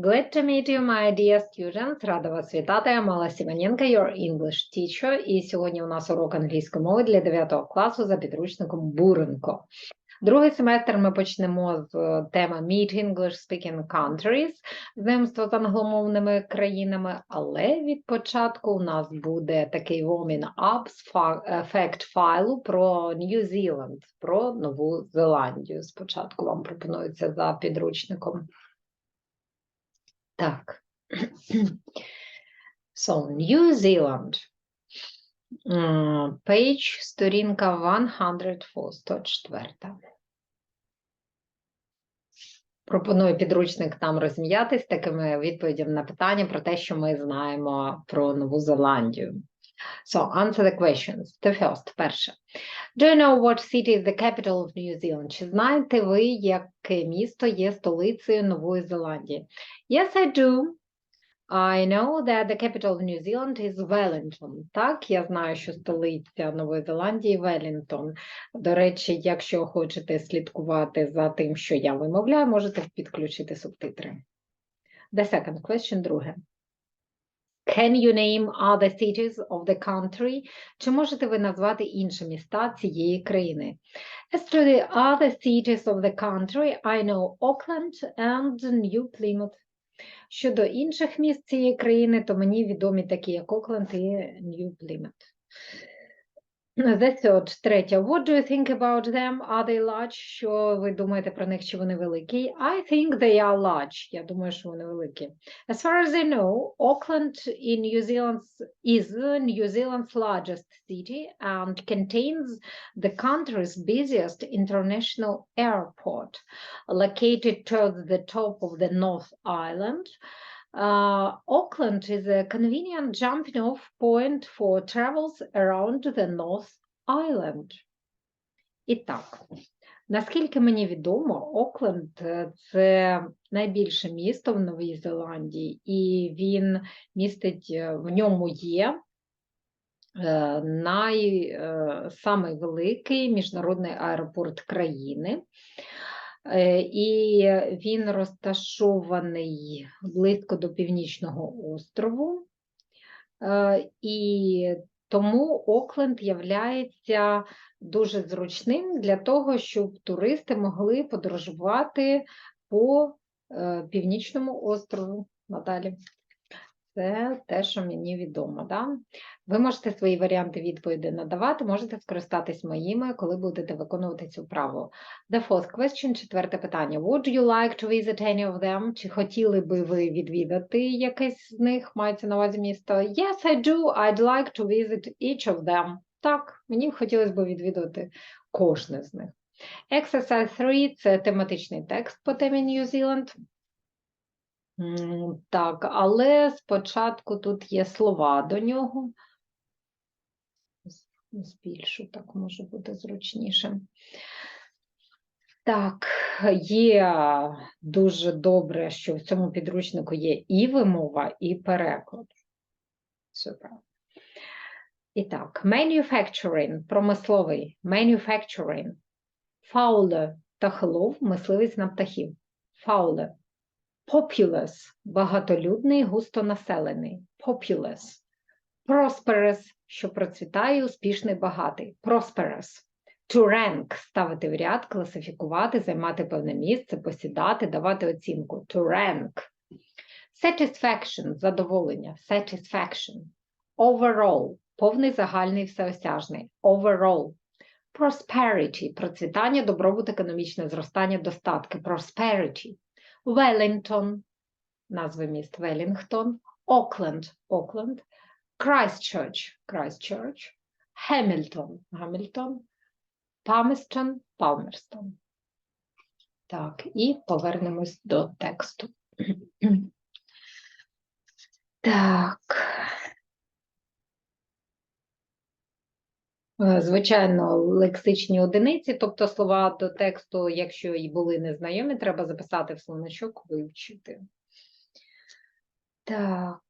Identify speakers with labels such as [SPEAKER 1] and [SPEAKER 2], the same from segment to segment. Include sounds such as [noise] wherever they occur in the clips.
[SPEAKER 1] Glad to meet you, my dear students. Рада вас вітати. Я Мала Сімоненко, your English teacher. І сьогодні у нас урок англійської мови для 9 класу за підручником Буренко. Другий семестр ми почнемо з е, теми Meet English Speaking Countries, знайомство з англомовними країнами, але від початку у нас буде такий warming up з фа- факт файлу про New Zealand, про Нову Зеландію. Спочатку вам пропонується за підручником. Так. [clears throat] So, New Zealand. Page, сторінка 104, 104. Пропоную підручник там розм'ятись такими відповідями на питання про те, що ми знаємо про Нову Зеландію. So, answer the questions. The first, перше. Do you know what city is the capital of New Zealand? Чи знаєте ви, яке місто є столицею Нової Зеландії? Yes, I do. I know that the capital of New Zealand is Wellington. Так, я знаю, що столиця Нової Зеландії Велінгтон. До речі, якщо хочете слідкувати за тим, що я вимовляю, можете підключити субтитри. The second question, друге. Can you name other cities of the country? Чи можете ви назвати інші міста цієї країни? As to the other cities of the country, I know Auckland and New Plymouth. Щодо інших міст цієї країни, то мені відомі такі, як Окленд і Нью Плімет. The third, третє. What do you think about them? Are they large? Що ви думаєте про них, чи вони великі? I think they are large. Я думаю, що вони великі. As far as I know, Auckland in New Zealand is New Zealand's largest city and contains the country's busiest international airport, located towards the top of the North Island. Uh, Auckland is a convenient jumping off point for travels around the North Island. І так, наскільки мені відомо, Окленд це найбільше місто в Новій Зеландії, і він містить, в ньому є е, най, е, самий великий міжнародний аеропорт країни. Е, І він розташований близько до Північного острову. Е, І тому Окленд являється дуже зручним для того, щоб туристи могли подорожувати по е, Північному острову надалі. Це те, що мені відомо. Да? Ви можете свої варіанти відповіді надавати, можете скористатись моїми, коли будете виконувати цю вправу. The fourth question, четверте питання. Would you like to visit any of them? Чи хотіли би ви відвідати якесь з них? Мається на увазі місто? Yes, I do. I'd like to visit each of them. Так, мені хотілося б відвідати кожне з них. Exercise 3 – це тематичний текст по темі New Zealand. Так, але спочатку тут є слова до нього. Збільшу, так може бути зручніше. Так, є дуже добре, що в цьому підручнику є і вимова, і переклад. Супер. І так, manufacturing, промисловий, manufacturing, fowler, птахолов, мисливець на птахів, fowler. Populous – багатолюдний, густонаселений. Populous. Prosperous – що процвітає, успішний, багатий. Prosperous. To rank – ставити в ряд, класифікувати, займати певне місце, посідати, давати оцінку. To rank. Satisfaction – задоволення. Satisfaction. Overall – повний, загальний, всеосяжний. Overall. Prosperity – процвітання, добробут, економічне зростання, достатки. Prosperity. Wellington, назви міст Веллінгтон, Окленд, Окленд, Крайстчерч, Крайстчерч, Хемільтон, Гамільтон, Паместон, Палмерстон. Так, і повернемось до тексту. [clears throat] Так. Звичайно, лексичні одиниці, тобто слова до тексту, якщо і були незнайомі, треба записати в словничок, вивчити. Так,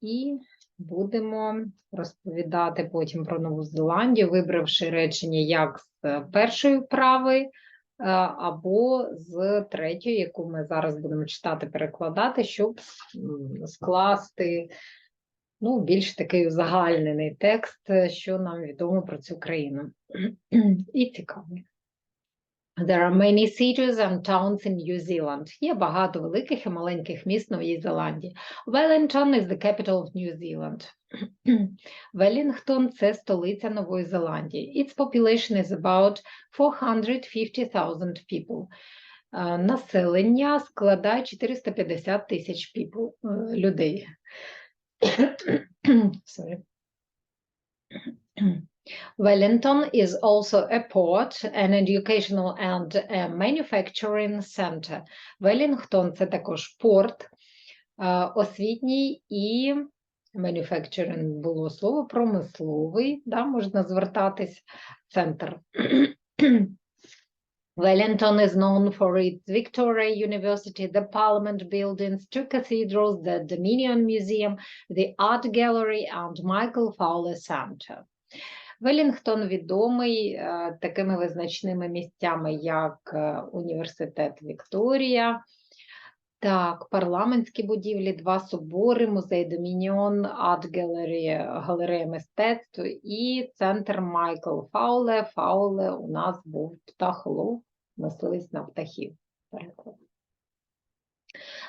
[SPEAKER 1] і будемо розповідати потім про Нову Зеландію, вибравши речення як з першої вправи або з третьої, яку ми зараз будемо читати, перекладати, щоб скласти ну, більш такий узагальнений текст, е, що нам відомо про цю країну. І цікавий. There are many cities and towns in New Zealand. Є багато великих і маленьких міст Новій Зеландії. Wellington is the capital of New Zealand. [clears throat] Велінгтон – це столиця Нової Зеландії. Its population is about 450,000 people. Е, Населення складає 450 тисяч е, людей. Sorry. Wellington is also a port, an educational and a manufacturing center. Велінгтон це також порт, е, освітній і manufacturing було слово промисловий, да, можна звертатись, центр. Wellington is known for its Victoria University, the Parliament buildings, two cathedrals, the Dominion Museum, the Art Gallery and Michael Fowler Center. Велінгтон відомий е, такими визначними місцями, як е, Університет Вікторія, так, парламентські будівлі, два собори, музей Домініон, Арт Галерея, галерея мистецтв і центр Майкл Фауле. Фауле у нас був птахолов, мисливець на птахів. Переклад.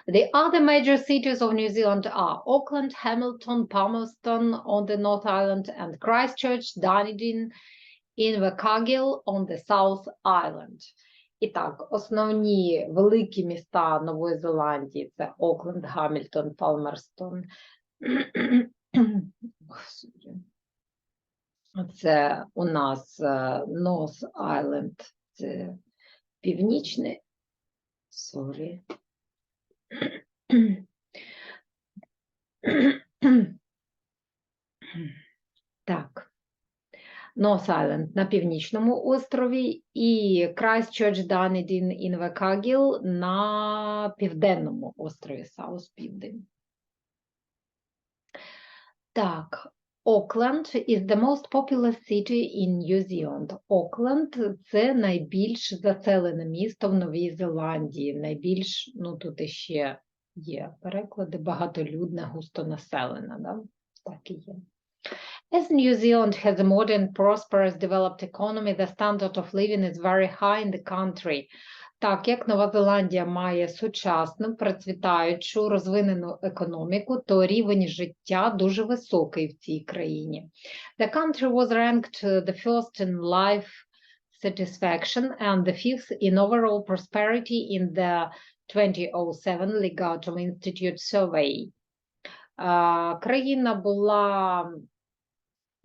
[SPEAKER 1] The other major cities of New Zealand are Auckland, Hamilton, Palmerston on the North Island, and Christchurch, Dunedin, Invercargill on the South Island. І так, основні великі міста Нової Зеландії це Окленд, Гамільтон, Палмерстон. Господи. Це у нас Нос Айленд, це північний. Sorry. Так. Нос Айленд на північному острові і Christchurch, Dunedin, Invercargill на південному острові Саус Південь. Так, Окленд is the most popular city in New Zealand. Окленд – це найбільш заселене місто в Новій Зеландії. Найбільш, ну тут іще є переклади, багатолюдне, густонаселене. Да? Так і є. As New Zealand has a modern, prosperous, developed economy, the standard of living is very high in the country. Так як Нова Зеландія має сучасну, процвітаючу, розвинену економіку, то рівень життя дуже високий в цій країні. The country was ranked the first in life satisfaction and the fifth in overall prosperity in the 2007 Legatum Institute survey. Uh, країна була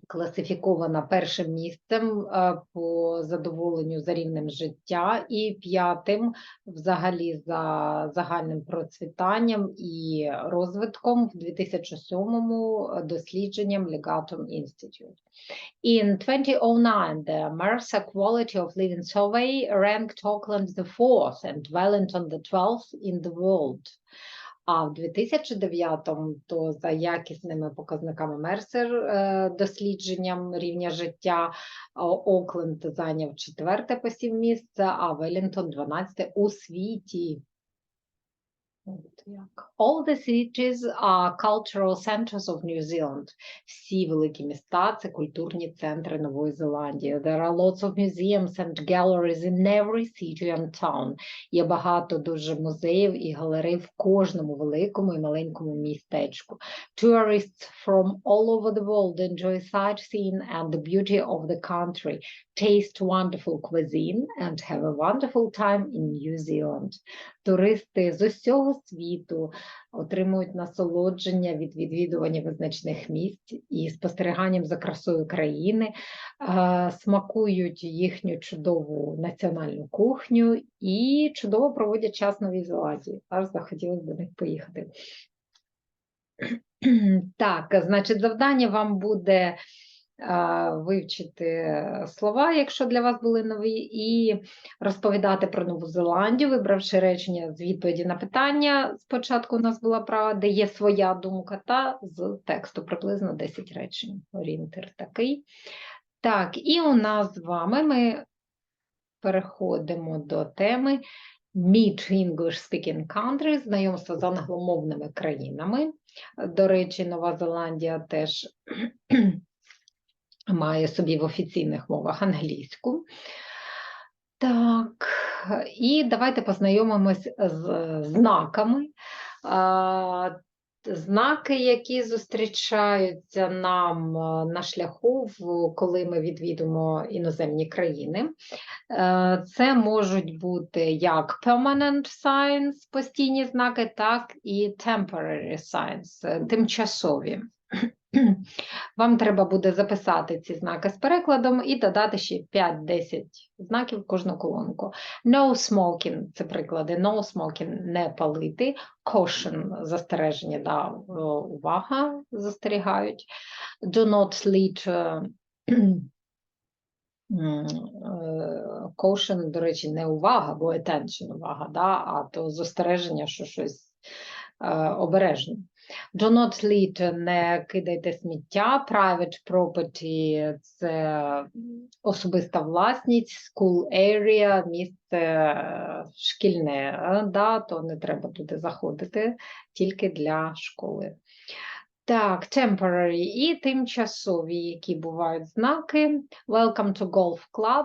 [SPEAKER 1] класифікована першим місцем по задоволенню за рівнем життя і п'ятим взагалі за загальним процвітанням і розвитком в 2007 дослідженням Legatum Institute. In 2009, the Mercer Quality of Living Survey ranked Auckland the fourth and Wellington the twelfth in the world. А в 2009-му то за якісними показниками Мерсер дослідженням рівня життя Окленд зайняв четверте посів місце, а Велінгтон 12 у світі. All the cities are cultural centers of New Zealand. Всі великі міста це культурні центри Нової Зеландії. There are lots of museums and galleries in every city and town. Є багато дуже музеїв і галерей в кожному великому і маленькому містечку. Tourists from all over the world enjoy sightseeing and the beauty of the country, Taste wonderful cuisine and have a wonderful time in New Zealand. Туристи з усього світу отримують насолодження від відвідування визначних місць і спостеріганням за красою країни, смакують їхню чудову національну кухню і чудово проводять час на Зеландії. Аж захотілося до них поїхати. [clears throat] Так, значить, завдання вам буде вивчити слова, якщо для вас були нові, і розповідати про Нову Зеландію, вибравши речення з відповіді на питання. Спочатку у нас була права, де є своя думка, та з тексту приблизно 10 речень. Орієнтир такий. Так, і у нас з вами ми переходимо до теми Meet English-speaking countries, знайомство з англомовними країнами. До речі, Нова Зеландія теж має собі в офіційних мовах англійську. Так, і давайте познайомимось з знаками. Знаки, які зустрічаються нам е, на шляху, коли ми відвідуємо іноземні країни. Е, Це можуть бути як permanent signs, постійні знаки, так і temporary signs, е, тимчасові. [clears throat] Вам треба буде записати ці знаки з перекладом і додати ще 5-10 знаків в кожну колонку. No smoking – це приклади. No smoking – не палити. Caution – застереження, да, е, увага, застерігають. Do not lead е, [clears throat] е, Caution, до речі, не увага, бо attention увага, да, а то застереження, що щось е, обережно. Do not litter, не кидайте сміття. Private property – це особиста власність, school area, місце е, шкільне, е, да, то не треба туди заходити, тільки для школи. Так, temporary і тимчасові, які бувають знаки. Welcome to Golf Club.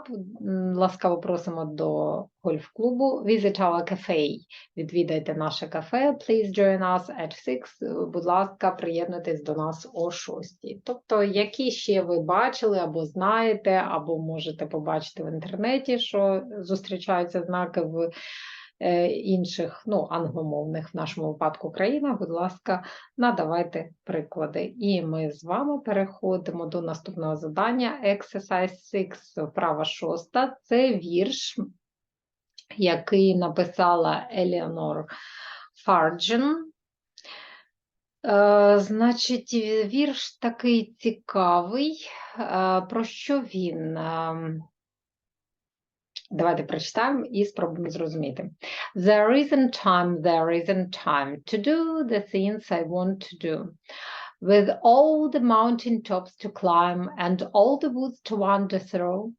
[SPEAKER 1] Ласкаво просимо до гольф-клубу. Visit our cafe. Відвідайте наше кафе. Please join us at 6. Будь ласка, приєднуйтесь до нас о 6. Тобто, які ще ви бачили або знаєте, або можете побачити в інтернеті, що зустрічаються знаки в інших, ну, англомовних в нашому випадку країнах, будь ласка, надавайте приклади. І ми з вами переходимо до наступного завдання. Exercise 6, вправа шоста. Це вірш, який написала Еліонор Фарджен. Е, Значить, вірш такий цікавий. Е, Про що він? Ем, Давайте прочитаємо і спробуємо зрозуміти. There isn't time, there isn't time to do the things I want to do. With all the mountain tops to climb and all the woods to wander through,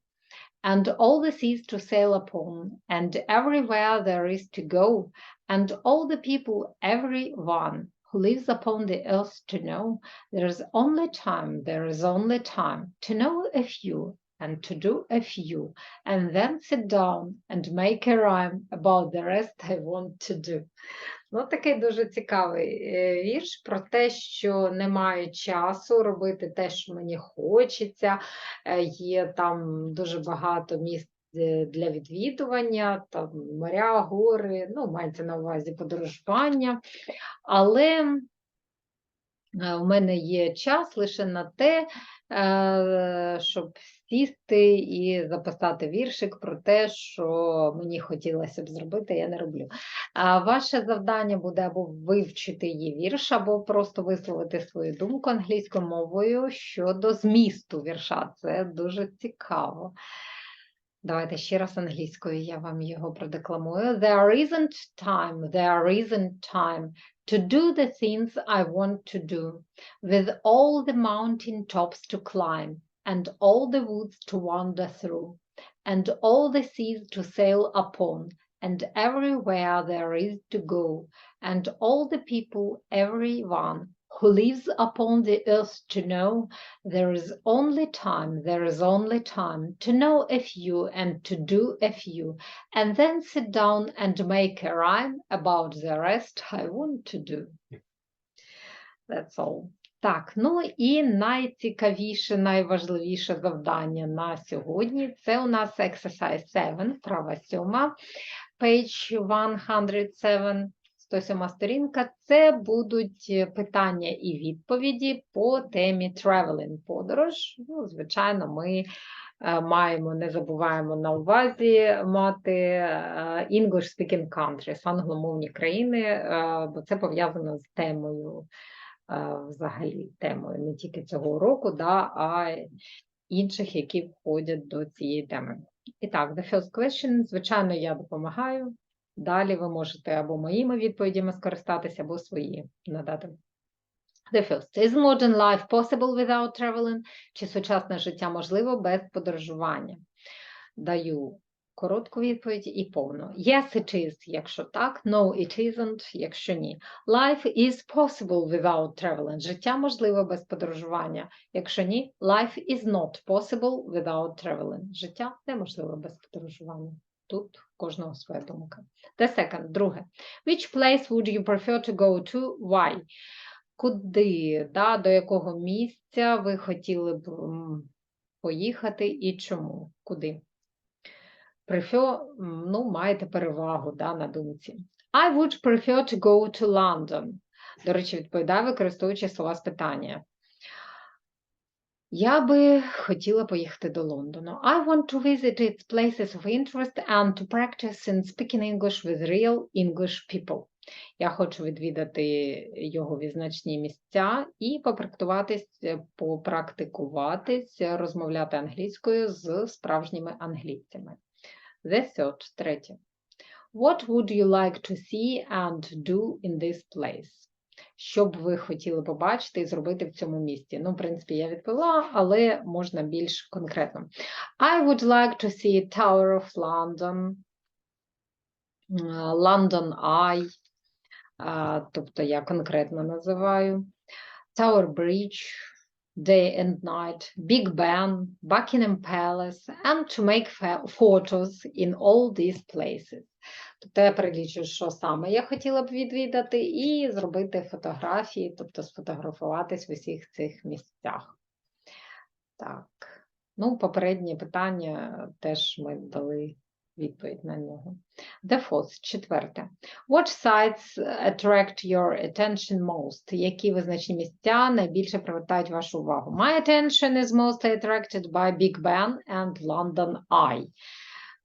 [SPEAKER 1] and all the seas to sail upon, and everywhere there is to go, and all the people, everyone who lives upon the earth to know, there is only time, there is only time to know a few and to do a few, and then sit down and make a rhyme about the rest I want to do. Ну, такий дуже цікавий е, вірш про те, що немає часу робити те, що мені хочеться. Е, Є там дуже багато місць е, для відвідування, там моря, гори, ну, мається на увазі подорожування. Але е, в мене є час лише на те, е, щоб сісти і записати віршик про те, що мені хотілося б зробити, я не роблю. А ваше завдання буде або вивчити її вірш, або просто висловити свою думку англійською мовою щодо змісту вірша. Це дуже цікаво. Давайте ще раз англійською, я вам його продекламую. There isn't time, there isn't time to do the things I want to do, with all the mountain tops to climb, and all the woods to wander through, and all the seas to sail upon, and everywhere there is to go, and all the people, everyone who lives upon the earth to know there is only time, there is only time to know a few and to do a few, and then sit down and make a rhyme about the rest I want to do. That's all. Так, ну і найцікавіше, найважливіше завдання на сьогодні це у нас exercise 7, вправа 7, page 107, 107 сторінка. Це будуть е, питання і відповіді по темі traveling, подорож. Ну, звичайно, ми е, маємо, не забуваємо на увазі мати е, English speaking countries, англомовні країни, бо це пов'язано з темою взагалі темою не тільки цього уроку, да, а інших, які входять до цієї теми. І так, the first question, звичайно, я допомагаю. Далі ви можете або моїми відповідями скористатися, або свої надати. The first. Is modern life possible without traveling? Чи сучасне життя можливо без подорожування? Даю коротку відповідь і повну. Yes, it is, якщо так, no, it isn't, якщо ні. Life is possible without traveling. Життя можливе без подорожування. Якщо ні, life is not possible without traveling. Життя неможливе без подорожування. Тут кожного своя думка. The second, друге. Which place would you prefer to go to? Why? Куди, да, до якого місця ви хотіли б поїхати і чому? Куди? Prefer, ну, маєте перевагу да, на думці. I would prefer to go to London. До речі, відповідаю, використовуючи слова з питання. Я би хотіла поїхати до Лондону. I want to visit its places of interest and to practice in speaking English with real English people. Я хочу відвідати його відзначні місця і попрактикуватись, е, попрактикуватись, е, розмовляти англійською з справжніми англійцями. The third, третє. What would you like to see and do in this place? Що б ви хотіли побачити і зробити в цьому місті? Ну, в принципі, я відповіла, але можна більш конкретно. I would like to see Tower of London, е, London Eye, тобто я конкретно називаю, Tower Bridge, Day and Night, Big Ben, Buckingham Palace, and to make photos in all these places. Тобто я перелічую, що саме я хотіла б відвідати, і зробити фотографії, тобто сфотографуватись в усіх цих місцях. Так, ну, попереднє питання теж ми дали відповідь на нього. The четверте. What sites attract your attention most? Які визначні місця найбільше привертають вашу увагу? My attention is most attracted by Big Ben and London Eye.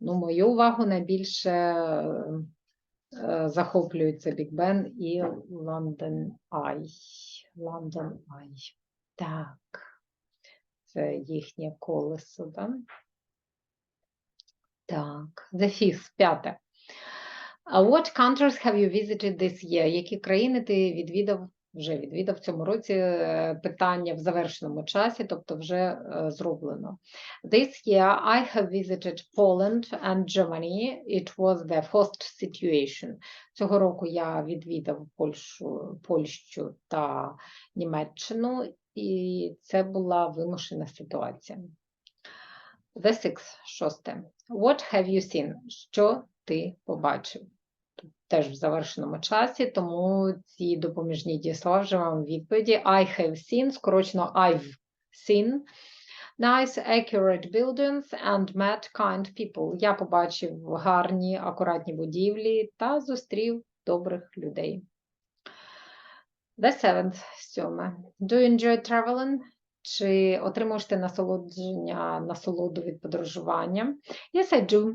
[SPEAKER 1] Ну, мою увагу найбільше е, захоплюється Big Ben і London Eye. London Eye. Так. Це їхнє колесо, да? Так, the fifth, п'яте. What countries have you visited this year? Які країни ти відвідав, вже відвідав в цьому році е, питання в завершеному часі, тобто вже е, зроблено. This year I have visited Poland and Germany. It was the first situation. Цього року я відвідав Польщу, Польщу та Німеччину, і це була вимушена ситуація. The sixth, шосте. What have you seen? Що ти побачив? Теж в завершеному часі, тому ці допоміжні дієслова вже вам відповіді. I have seen, скорочено I've seen. Nice, accurate buildings and met kind people. Я побачив гарні, акуратні будівлі та зустрів добрих людей. The seventh, сьоме. Do you enjoy traveling? Чи отримуєш ти насолодження, насолоду від подорожування? Yes, I do.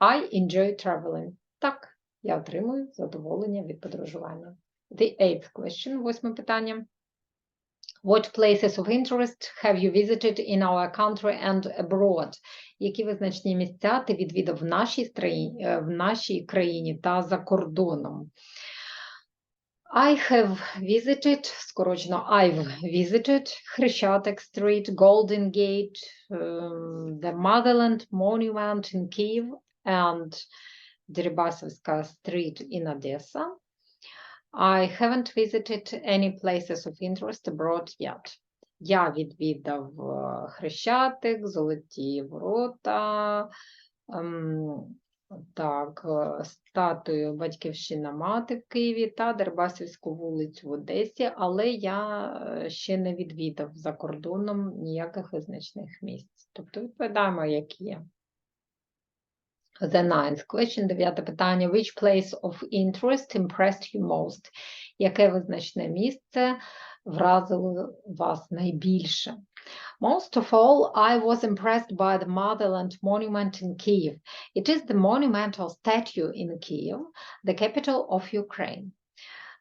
[SPEAKER 1] I enjoy traveling. Так, я отримую задоволення від подорожування. The eighth question, восьме питання. What places of interest have you visited in our country and abroad? Які визначні місця ти відвідав в нашій, е, в нашій країні та за кордоном? I have visited, скорочено I've visited Хрещатик Street, Golden Gate, um, the Motherland Monument in Kyiv and Дерибасовська Street in Odessa. I haven't visited any places of interest abroad yet. Я відвідав е, Хрещатик, Золоті Ворота, ем, так, е, статую Батьківщина Мати в Києві та Дербасівську вулицю в Одесі, але я е, ще не відвідав за кордоном ніяких визначних місць. Тобто відповідаємо, які є. The ninth question, дев'яте питання. Which place of interest impressed you most? Яке визначне місце вразило вас найбільше? Most of all, I was impressed by the Motherland Monument in Kyiv. It is the monumental statue in Kyiv, the capital of Ukraine.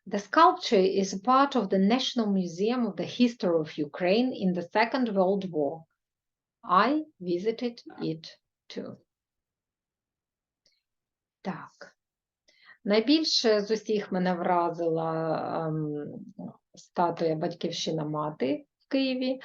[SPEAKER 1] The sculpture is a part of the National Museum of the History of Ukraine in the Second World War. I visited it too. Так. Найбільше з усіх мене вразила ем, статуя Батьківщина мати в Києві.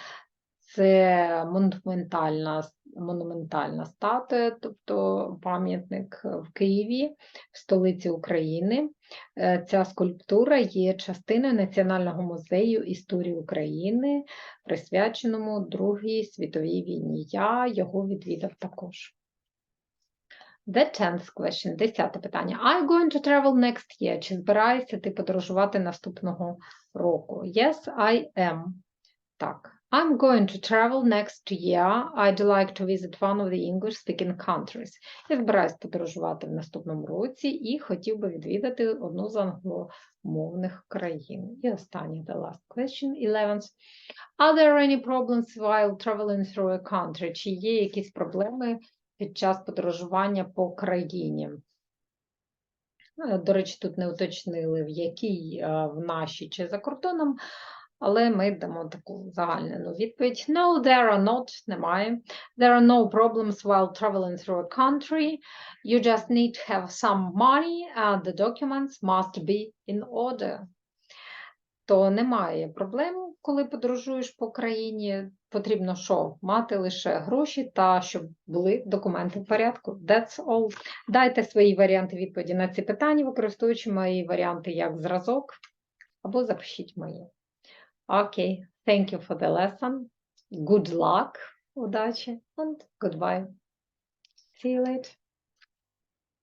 [SPEAKER 1] Це монументальна, монументальна статуя, тобто пам'ятник в Києві, в столиці України. Е, Ця скульптура є частиною Національного музею історії України, присвяченому Другій світовій війні. Я його відвідав також. The tenth question, десяте питання. You going to travel next year? Чи збираєшся ти подорожувати наступного року? Yes, I am. Так. I'm going to travel next year. I'd like to visit one of the English-speaking countries. Я збираюсь подорожувати в наступному році і хотів би відвідати одну з англомовних країн. І останнє, the last question, 11th. Are there any problems while traveling through a country? Чи є якісь проблеми під час подорожування по країні? Е, До речі, тут не уточнили, в якій е, в нашій чи за кордоном, але ми дамо таку загальнену відповідь. No, there are not, немає. There are no problems while traveling through a country. You just need to have some money and the documents must be in order. То немає проблем, коли подорожуєш по країні. Потрібно що? Мати лише гроші та щоб були документи в порядку. That's all. Дайте свої варіанти відповіді на ці питання, використовуючи мої варіанти як зразок, або запишіть мої. Окей, thank you for the lesson. Good luck, удачі, and goodbye. See you later.